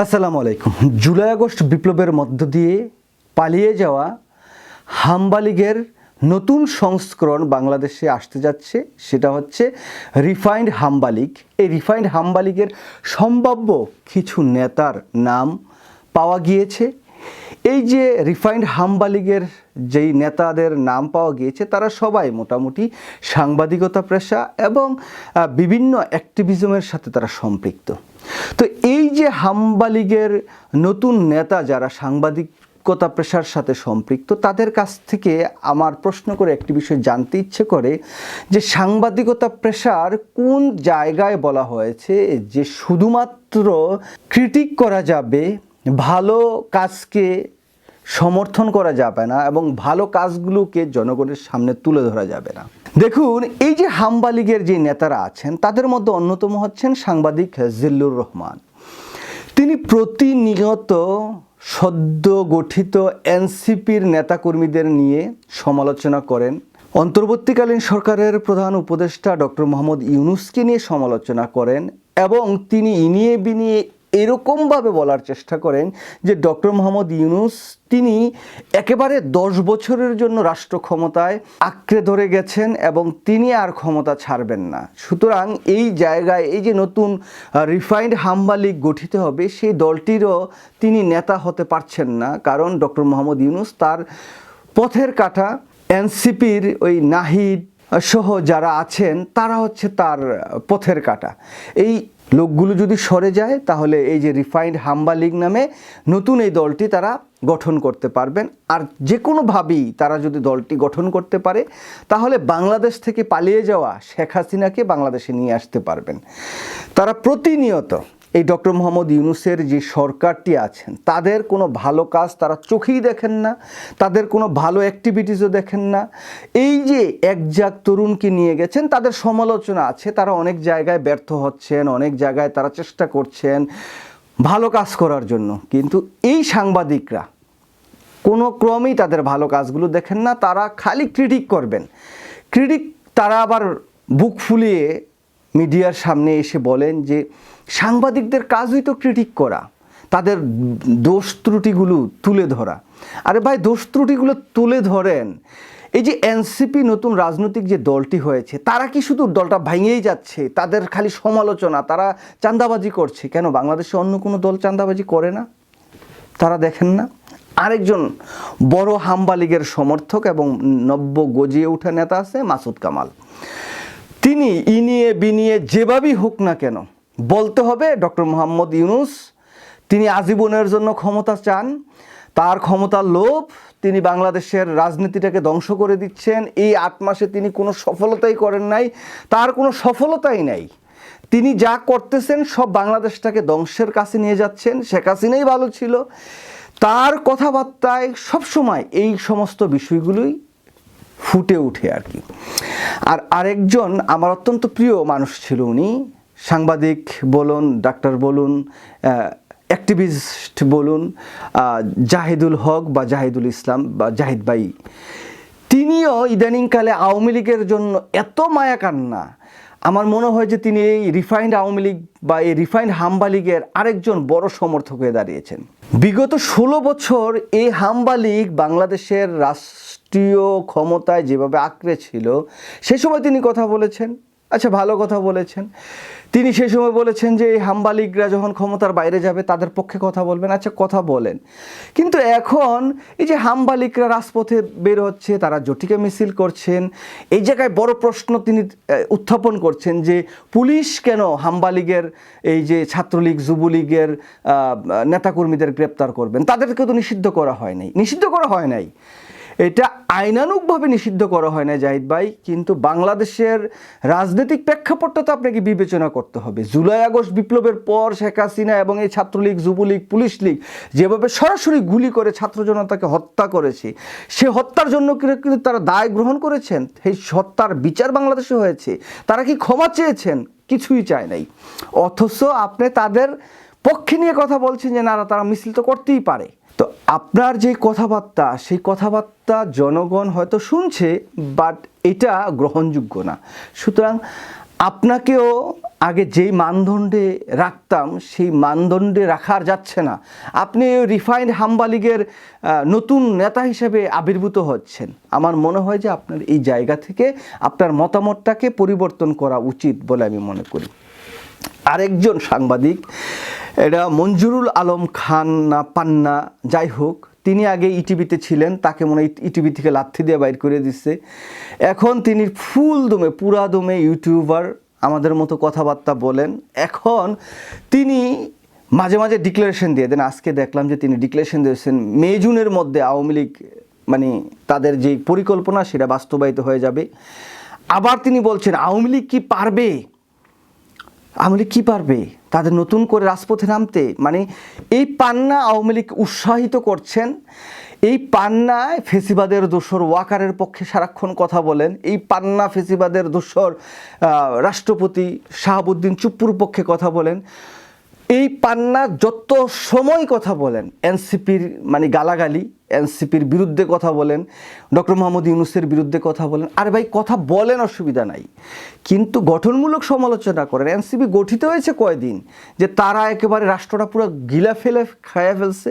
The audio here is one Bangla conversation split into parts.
আসসালামু আলাইকুম। জুলাই আগস্ট বিপ্লবের মধ্য দিয়ে পালিয়ে যাওয়া হাম্বালিগের নতুন সংস্করণ বাংলাদেশে আসতে যাচ্ছে, সেটা হচ্ছে রিফাইন্ড হাম্বালিক এই রিফাইন্ড হাম্বালিগের সম্ভাব্য কিছু নেতার নাম পাওয়া গিয়েছে। এই যে রিফাইন্ড হাম্বা লীগের যেই নেতাদের নাম পাওয়া গিয়েছে, তারা সবাই মোটামুটি সাংবাদিকতা পেশা এবং বিভিন্ন অ্যাক্টিভিজমের সাথে তারা সম্পৃক্ত। তো এই যে হাম্বা লীগের নতুন নেতা যারা সাংবাদিক সাংবাদিকতা পেশার সাথে সম্পৃক্ত, তাদের কাছ থেকে আমার প্রশ্ন করে একটি বিষয় জানতে ইচ্ছে করে যে সাংবাদিকতা পেশার কোন জায়গায় বলা হয়েছে যে শুধুমাত্র ক্রিটিক করা যাবে ভালো কাজকে সমর্থন করা যাবে না এবং ভালো কাজগুলোকে জনগণের সামনে তুলে ধরা যাবে না। দেখুন, এই যে হাম্বা লীগের যে নেতারা আছেন, তাদের মধ্যে অন্যতম হচ্ছেন সাংবাদিক জিল্লুর রহমান। তিনি প্রতিনিয়ত সদ্য গঠিত এনসিপির নেতাকর্মীদের নিয়ে সমালোচনা করেন। অন্তর্বর্তীকালীন সরকারের প্রধান উপদেষ্টা ডক্টর মোহাম্মদ ইউনুসকে নিয়ে সমালোচনা করেন এবং তিনি ইনিয়ে বিনিয়ে এরকমভাবে বলার চেষ্টা করেন যে ডক্টর মোহাম্মদ ইউনুস, তিনি একেবারে দশ বছরের জন্য রাষ্ট্র ক্ষমতায় আঁকড়ে ধরে গেছেন এবং তিনি আর ক্ষমতা ছাড়বেন না। সুতরাং এই জায়গায় এই যে নতুন রিফাইন্ড হাম্বা লীগ গঠিত হবে, সেই দলটিরও তিনি নেতা হতে পারছেন না। কারণ ডক্টর মোহাম্মদ ইউনুস তার পথের কাটা, এনসিপির ওই নাহিদ সহ যারা আছেন, তারা হচ্ছে তার পথের কাটা। এই লোকগুলো যদি সরে যায়, তাহলে এই যে রিফাইন্ড হাম্বা লীগ নামে নতুন এই দলটি তারা গঠন করতে পারবেন। আর যে কোনোভাবেই তারা যদি দলটি গঠন করতে পারে, তাহলে বাংলাদেশ থেকে পালিয়ে যাওয়া শেখ হাসিনাকে বাংলাদেশে নিয়ে আসতে পারবেন। তারা প্রতিনিয়ত এই ডক্টর মোহাম্মদ ইউনুসের যে সরকারটি আছেন, তাদের কোনো ভালো কাজ তারা চোখেই দেখেন না, তাদের কোনো ভালো অ্যাক্টিভিটিসও দেখেন না। এই যে একজাক তরুণকে নিয়ে গেছেন, তাদের সমালোচনা আছে, তারা অনেক জায়গায় ব্যর্থ হচ্ছেন, অনেক জায়গায় তারা চেষ্টা করছেন ভালো কাজ করার জন্য। কিন্তু এই সাংবাদিকরা কোনো ক্রমেই তাদের ভালো কাজগুলো দেখেন না, তারা খালি ক্রিটিক করবেন। ক্রিটিক তারা আবার বুক ফুলিয়ে মিডিয়ার সামনে এসে বলেন যে সাংবাদিকদের কাজই তো ক্রিটিক করা, তাদের দোষ ত্রুটিগুলো তুলে ধরা। আরে ভাই, দোষ ত্রুটিগুলো তুলে ধরেন। এই যে এনসিপি নতুন রাজনৈতিক যে দলটি হয়েছে, তারা কি শুধু দলটা ভাঙিয়েই যাচ্ছে? তাদের খালি সমালোচনা, তারা চাঁদাবাজি করছে। কেন বাংলাদেশে অন্য কোনো দল চান্দাবাজি করে না? তারা দেখেন না। আরেকজন বড় হাম্বা লীগের সমর্থক এবং নব্য গজিয়ে ওঠা নেতা আছে মাসুদ কামাল। তিনি ই ইনিয়ে বিনিয়ে যেভাবেই হোক না কেন, বলতে হবে ডক্টর মোহাম্মদ ইউনুস, তিনি আজীবনের জন্য ক্ষমতা চান। তার ক্ষমতার লোভ তিনি বাংলাদেশের রাজনীতিটাকে ধ্বংস করে দিচ্ছেন। এই আট মাসে তিনি কোনো সফলতাই করেন নাই, তার কোনো সফলতাই নাই। তিনি যা করতেছেন সব বাংলাদেশটাকে ধ্বংসের কাছে নিয়ে যাচ্ছেন, শেখ হাসিনাই ভালো ছিল। তার কথাবার্তায় সবসময় এই সমস্ত বিষয়গুলোই ফুটে উঠে আর কি। আর আরেকজন আমার অত্যন্ত প্রিয় মানুষ ছিল উনি, সাংবাদিক বলুন, ডাক্তার বলুন অ্যাক্টিভিস্ট বলুন জাহিদুল হক বা জাহিদুল ইসলাম বা জাহিদ ভাই। তিনিও ইদানিংকালে আওয়ামী লীগের জন্য এত মায়া কান্না আমার মনে হয় যে তিনি এই রিফাইন্ড আওয়ামী লীগ বা এই রিফাইন্ড হাম্বা লীগের আরেকজন বড় সমর্থক হয়ে দাঁড়িয়েছেন। বিগত ষোলো বছর এই হাম্বা লীগ বাংলাদেশের রাষ্ট্রীয় ক্ষমতায় যেভাবে আঁকড়ে ছিল, সে সময় তিনি কথা বলেছেন। আচ্ছা ভালো কথা বলেছেন। তিনি সে সময় বলেছেন যে, এই হাম্বা লীগরা যখন ক্ষমতার বাইরে যাবে, তাদের পক্ষে কথা বলবেন। আচ্ছা কথা বলেন। কিন্তু এখন এই যে হাম্বা লীগরা রাজপথে বের হচ্ছে, তারা জটিকা মিছিল করছেন। এই জায়গায় বড় প্রশ্ন তিনি উত্থাপন করছেন যে, পুলিশ কেন হাম্বালিগের এই যে ছাত্রলীগ, যুবলীগের নেতাকর্মীদের গ্রেপ্তার করবেন? তাদেরকে তো নিষিদ্ধ করা হয় নাই। নিষিদ্ধ করা হয় নাই। এটা আইনানুগভাবে নিষিদ্ধ করা হয় না, জাহিদ ভাই। কিন্তু বাংলাদেশের রাজনৈতিক প্রেক্ষাপটটা তো আপনাকে বিবেচনা করতে হবে। জুলাই আগস্ট বিপ্লবের পর শেখ হাসিনা এবং এই ছাত্রলীগ, যুবলীগ, পুলিশ লীগ যেভাবে সরাসরি গুলি করে ছাত্র জনতাকে হত্যা করেছে, সে হত্যার জন্য কিন্তু তারা দায় গ্রহণ করেছেন? সেই হত্যার বিচার বাংলাদেশে হয়েছে। তারা কি ক্ষমা চেয়েছেন? কিছুই চায় নাই। অথচ আপনি তাদের পক্ষে নিয়ে কথা বলছেন যে না, তারা মিছিল তো করতেই পারে। আপনার যে কথাবার্তা, সেই কথাবার্তা জনগণ হয়তো শুনছে বাট এটা গ্রহণযোগ্য না। সুতরাং আপনাকেও আগে যেই মানদণ্ডে রাখতাম, সেই মানদণ্ডে রাখার যাচ্ছে না। আপনি রিফাইন্ড হাম্বা লীগের নতুন নেতা হিসেবে আবির্ভূত হচ্ছেন। আমার মনে হয় যে আপনার এই জায়গা থেকে আপনার মতামতটাকে পরিবর্তন করা উচিত বলে আমি মনে করি। আরেকজন সাংবাদিক এটা মঞ্জুরুল আলম খান না, পান্না, যাই হোক, তিনি আগে ইটিভিতে ছিলেন, তাকে মনে হয় ইটিভি থেকে লাথি দিয়ে বাইর করে দিচ্ছে এখন তিনি ফুল দমে, পুরা দমে ইউটিউবার আমাদের মতো কথাবার্তা বলেন। এখন তিনি মাঝে মাঝে ডিক্লারেশন দিয়ে দেন। আজকে দেখলাম যে তিনি ডিক্লারেশন দিয়েছেন মে জুনের মধ্যে আওয়ামী লীগ মানে তাদের যে পরিকল্পনা, সেটা বাস্তবায়িত হয়ে যাবে। আবার তিনি বলছেন, আওয়ামী লীগ কি পারবে? আওয়ামী লীগ কী পারবে? তাদের নতুন করে রাজপথে নামতে মানে এই পান্না আওয়ামী লীগ উৎসাহিত করছেন, এই পান্নায় ফেসিবাদের দোসর ওয়াকারের পক্ষে সারাক্ষণ কথা বলেন, এই পান্না ফেসিবাদের দোসর রাষ্ট্রপতি শাহাবুদ্দিন চুপ্পুর পক্ষে কথা বলেন। এই পান্না যত সময় কথা বলেন, এনসিপির মানে গালাগালি, এনসিপির বিরুদ্ধে কথা বলেন, ডক্টর মোহাম্মদ ইউনুসের বিরুদ্ধে কথা বলেন, আর ভাই কথা বলেন অসুবিধা নাই। কিন্তু গঠনমূলক সমালোচনা করেন, এনসিপি গঠিত হয়েছে কয়দিন? যে তারা একেবারে রাষ্ট্রটা পুরো গিলা ফেলে, খায়া ফেলছে,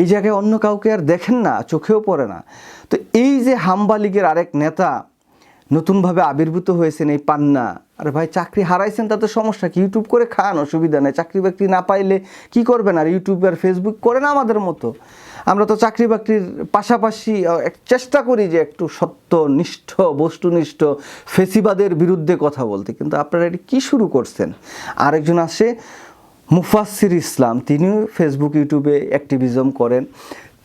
এই জায়গায় অন্য কাউকে আর দেখেন না, চোখেও পড়ে না। তো এই যে হাম্বা লীগের আরেক নেতা নতুনভাবে আবির্ভূত হয়েছেন এই পান্না আরে ভাই, চাকরি হারাইছেন, তাতে সমস্যা কি? ইউটিউব করে খান, অসুবিধা নেই। চাকরি বাকরি না পাইলে কি করবেন? আর ইউটিউব আর ফেসবুক করে না আমাদের মতো? আমরা তো চাকরি বাকরির পাশাপাশি এক চেষ্টা করি যে একটু সত্য নিষ্ঠ বস্তুনিষ্ঠ, ফেসিবাদের বিরুদ্ধে কথা বলতে। কিন্তু আপনারা এটি কী শুরু করছেন? আরেকজন আসে মুফাসির ইসলাম। তিনিও ফেসবুক ইউটিউবে অ্যাক্টিভিজম করেন।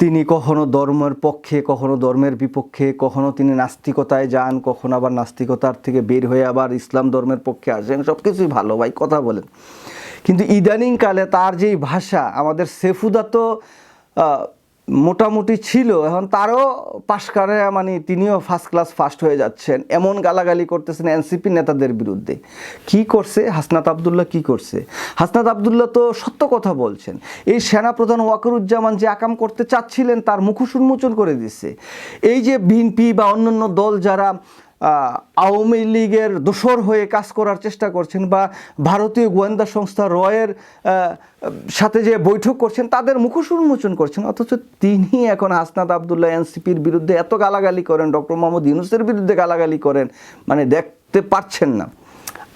তিনি কখনো ধর্মের পক্ষে, কখনো ধর্মের বিপক্ষে, কখনো তিনি নাস্তিকতায় যান, কখনো আবার নাস্তিকতার থেকে বের হয়ে আবার ইসলাম ধর্মের পক্ষে আসেন সব কিছুই ভালো, ভাই, কথা বলেন। কিন্তু ইদানিংকালে তার যেই ভাষা, আমাদের সেফুদা তো মোটামুটি ছিল। এখন তারও পাশ করে মানে তিনিও ফার্স্ট ক্লাস ফার্স্ট হয়ে যাচ্ছেন। এমন গালাগালি করতেছেন এনসিপি নেতাদের বিরুদ্ধে। কি করছে? হাসনাত আবদুল্লাহ কি করছে? হাসনাত আবদুল্লাহ তো সত্য কথা বলছেন। এই সেনাপ্রধান ওয়াকরুজ্জামান যে আকাম করতে চাচ্ছিলেন, তার মুখোশ উন্মোচন করে দিচ্ছে এই যে বিএনপি বা অন্যান্য দল যারা আওয়ামী লীগের দোসর হয়ে কাজ করার চেষ্টা করছেন বা ভারতীয় গোয়েন্দা সংস্থা রয়ের সাথে যে বৈঠক করছেন, তাদের মুখোশ উন্মোচন করছেন। অথচ তিনি এখন হাসনাত আবদুল্লাহ এনসিপির বিরুদ্ধে এত গালাগালি করেন, ডক্টর মোহাম্মদ ইউনুসের বিরুদ্ধে গালাগালি করেন মানে দেখতে পাচ্ছেন না।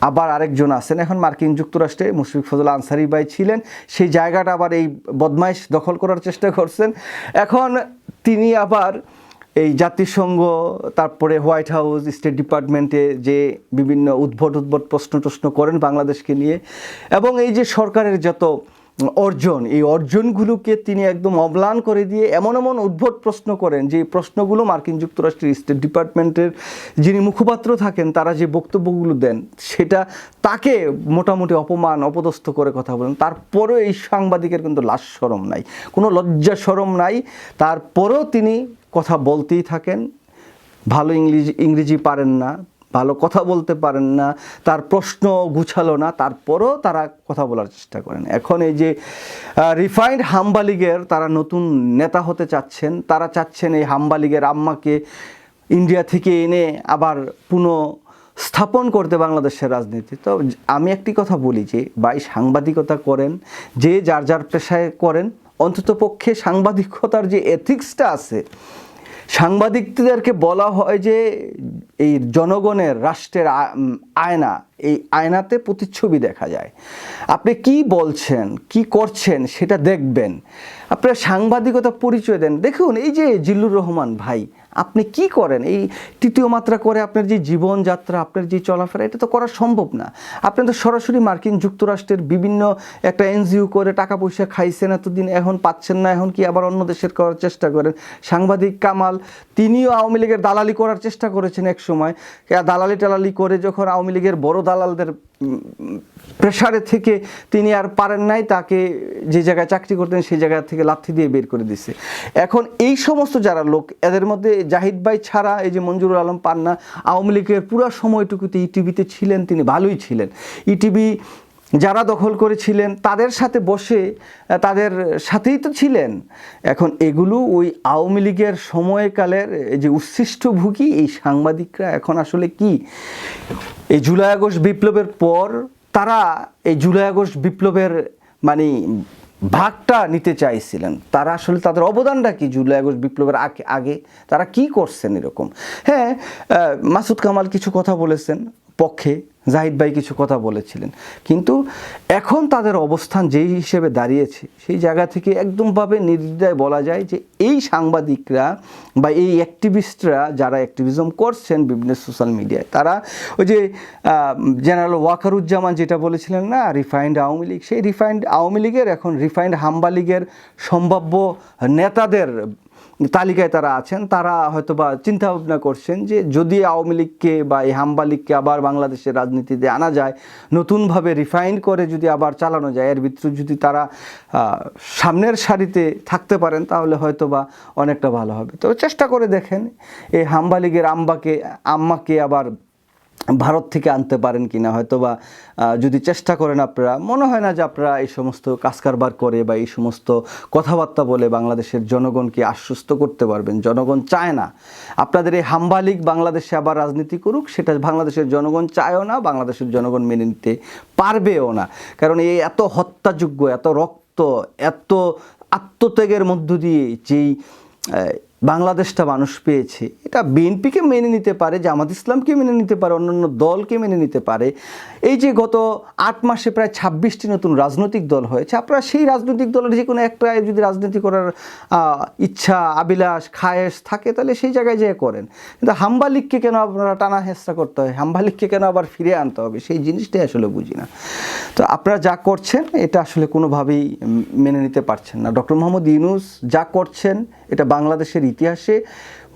আবার আরেকজন আছেন এখন মার্কিন যুক্তরাষ্ট্রে, মুশফিক ফজল আনসারি ভাই ছিলেন। সেই জায়গাটা আবার এই বদমাইশ দখল করার চেষ্টা করছেন। এখন তিনি আবার এই জাতিসংঘ, তারপরে হোয়াইট হাউস, স্টেট ডিপার্টমেন্টে যে বিভিন্ন উদ্ভট উদ্ভট প্রশ্ন টশ্ন করেন বাংলাদেশকে নিয়ে, এবং এই যে সরকারের যত অর্জন, এই অর্জনগুলোকে তিনি একদম অম্লান করে দিয়ে এমন এমন উদ্ভট প্রশ্ন করেন, যে প্রশ্নগুলো মার্কিন যুক্তরাষ্ট্রের স্টেট ডিপার্টমেন্টের যিনি মুখপাত্র থাকেন, তারা যে বক্তব্যগুলো দেন, সেটা তাকে মোটামুটি অপমান, অপদস্থ করে কথা বলেন। তারপরেও এই সাংবাদিকের কিন্তু লাশ সরম নাই, কোনো লজ্জা সরম নাই। তারপরেও তিনি কথা বলতেই থাকেন, ভালো ইংরেজি ইংরেজি পারেন না, ভালো কথা বলতে পারেন না, তার প্রশ্ন গুছালো না, তারপরও তারা কথা বলার চেষ্টা করেন। এখন এই যে রিফাইন্ড হাম্বা লীগের তারা নতুন নেতা হতে চাচ্ছেন, তারা চাচ্ছেন এই হাম্বা লীগের আম্মাকে ইন্ডিয়া থেকে এনে আবার পুনঃ স্থাপন করতে বাংলাদেশের রাজনীতি। তো আমি একটি কথা বলি যে বাই সাংবাদিকতা করেন, যে যার যার পেশায় করেন অন্তত পক্ষে সাংবাদিকতার যে এথিক্সটা আছে সাংবাদিকদেরকে বলা হয় যে এই জনগণের রাষ্ট্রের আয়না এই আয়নাতে প্রতিচ্ছবি দেখা যায়। আপনি কি বলছেন, কি করছেন সেটা দেখবেন। আপনার সাংবাদিকতা পরিচয় দেন। দেখুন, এই যে জিল্লুর রহমান ভাই, আপনি কি করেন? এই তৃতীয় মাত্রা করে আপনার যে জীবনযাত্রা, আপনার যে চলাফেরা, এটা তো করা সম্ভব না। আপনি তো সরাসরি মার্কিন যুক্তরাষ্ট্রের বিভিন্ন একটা এনজিও করে টাকা পয়সা খাইছেন, এতদিন এখন পাচ্ছেন না, এখন কি আবার অন্য দেশের করার চেষ্টা করেন? সাংবাদিক কামাল, তিনিও আওয়ামী লীগের দালালি করার চেষ্টা করেছেন এক সময়। দালালি টালালি করে যখন আওয়ামী লীগের বড় দালালদের প্রেশারে থেকে তিনি আর পারেন নাই, তাকে যে জায়গায় চাকরি করতেন সেই জায়গা থেকে লাথি দিয়ে বের করে দিছে। এখন এই সমস্ত যারা লোক, এদের মধ্যে জাহিদ ভাই ছাড়া এই যে মঞ্জুরুল আলম পান্না, আওয়ামী লীগের পুরো সময়টুকুতে ইটিভিতে ছিলেন, তিনি ভালোই ছিলেন। ইটিভি যারা দখল করেছিলেন, তাদের সাথে বসে তাদের সাথেই তো ছিলেন। এখন এগুলো ওই আওয়ামী লীগের সময়কালের যে উচ্ছিষ্ট ভুগি এই সাংবাদিকরা এখন আসলে কি? এই জুলাই আগস্ট বিপ্লবের পর তারা এই জুলাই আগস্ট বিপ্লবের মানে ভাগটা নিতে চাইছিলেন। তারা আসলে তাদের অবদানটা কি জুলাই আগস্ট বিপ্লবের আগে আগে? তারা কি করছেন এরকম? হ্যাঁ মাসুদ কামাল কিছু কথা বলেছেন পক্ষে। জাহিদ ভাই কিছু কথা বলেছিলেন। কিন্তু এখন তাদের অবস্থান যেই হিসেবে দাঁড়িয়েছে, সেই জায়গা থেকে একদমভাবে নির্দ্বিধায় বলা যায় যে এই সাংবাদিকরা বা এই অ্যাক্টিভিস্টরা যারা অ্যাক্টিভিজম করছেন বিভিন্ন সোশ্যাল মিডিয়ায় তারা ওই যে জেনারেল ওয়াকারুজ্জামান যেটা বলেছিলেন না রিফাইন্ড আওয়ামী লীগ, সেই রিফাইন্ড আওয়ামী লীগের এখন রিফাইন্ড হাম্বা লীগের সম্ভাব্য নেতাদের তালিকায় তারা আছেন, তারা হয়তো বা চিন্তা ভাবনা করছেন যে যদি আওয়ামী লীগকে বা এই হাম্বা লীগকে আবার বাংলাদেশের রাজনীতিতে আনা যায়, নতুনভাবে রিফাইন করে যদি আবার চালানো যায়, এর ভিতরে যদি তারা সামনের সারিতে থাকতে পারেন, তাহলে হয়তো বা অনেকটা ভালো হবে। তো চেষ্টা করে দেখেন, এই হাম্বা লীগের আম্বাকে, আম্মাকে আবার ভারত থেকে আনতে পারেন কিনা হয়তো বা যদি চেষ্টা করেন আপনারা, মনে হয় না যে আপনারা এই সমস্ত কাজ কারবার করে বা এই সমস্ত কথাবার্তা বলে বাংলাদেশের জনগণকে আশ্বস্ত করতে পারবেন। জনগণ চায় না। আপনাদের এই হাম্বালিক বাংলাদেশে আবার রাজনীতি করুক, সেটা বাংলাদেশের জনগণ চায়ও না, বাংলাদেশের জনগণ মেনে নিতে পারবেও না। কারণ এই এত হত্যাযোগ্য এত রক্ত, এত আত্মত্যাগের মধ্য দিয়ে যেই বাংলাদেশটা মানুষ পেয়েছে। এটা বিএনপিকে মেনে নিতে পারে, জামাত ইসলামকে মেনে নিতে পারে, অন্যান্য দলকে মেনে নিতে পারে। এই যে গত আট মাসে প্রায় ছাব্বিশটি নতুন রাজনৈতিক দল হয়েছে, আপনারা সেই রাজনৈতিক দলের যে কোনো একটা যদি রাজনীতি করার ইচ্ছা, আবিলাস, খায়েশ থাকে, তাহলে সেই জায়গায় যেয়ে করেন। কিন্তু হাম্বা লীগকে কেন আপনারা টানা হেঁচড়া করতে হয়? হাম্বা লীগকে কেন আবার ফিরে আনতে হবে? সেই জিনিসটাই আসলে বুঝি না। তো আপনারা যা করছেন, এটা আসলে কোনোভাবেই মেনে নিতে পারছেন না। ডক্টর মোহাম্মদ ইউনুস যা করছেন, এটা বাংলাদেশের ইতিহাসে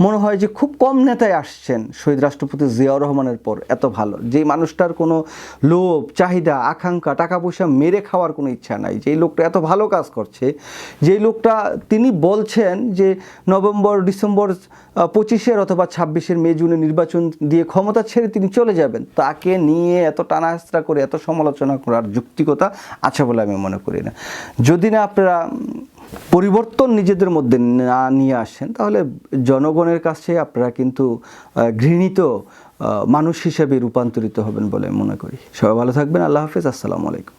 মনে হয় যে খুব কম নেতায় আসছেন শহীদ রাষ্ট্রপতি জিয়াউর রহমানের পর। এত ভালো। যে মানুষটার কোনো লোভ, চাহিদা, আকাঙ্ক্ষা টাকা পয়সা মেরে খাওয়ার কোনো ইচ্ছা নাই। যেই লোকটা এত ভালো কাজ করছে, যেই লোকটা তিনি বলছেন যে নভেম্বর, ডিসেম্বর পঁচিশের অথবা ছাব্বিশের মে, জুনে নির্বাচন দিয়ে ক্ষমতা ছেড়ে তিনি চলে যাবেন। তাকে নিয়ে এত টানাহেস্তা করে, এত সমালোচনা করার যুক্তিকতা আছে বলে আমি মনে করি না। যদি না আপনারা পরিবর্তন নিজেদের মধ্যে না নিয়ে আসেন, তাহলে জনগণের কাছে আপনারা কিন্তু ঘৃণিত মানুষ হিসেবে রূপান্তরিত হবেন বলে মনে করি। সবাই ভালো থাকবেন, আল্লাহ হাফিজ, আসসালামু আলাইকুম।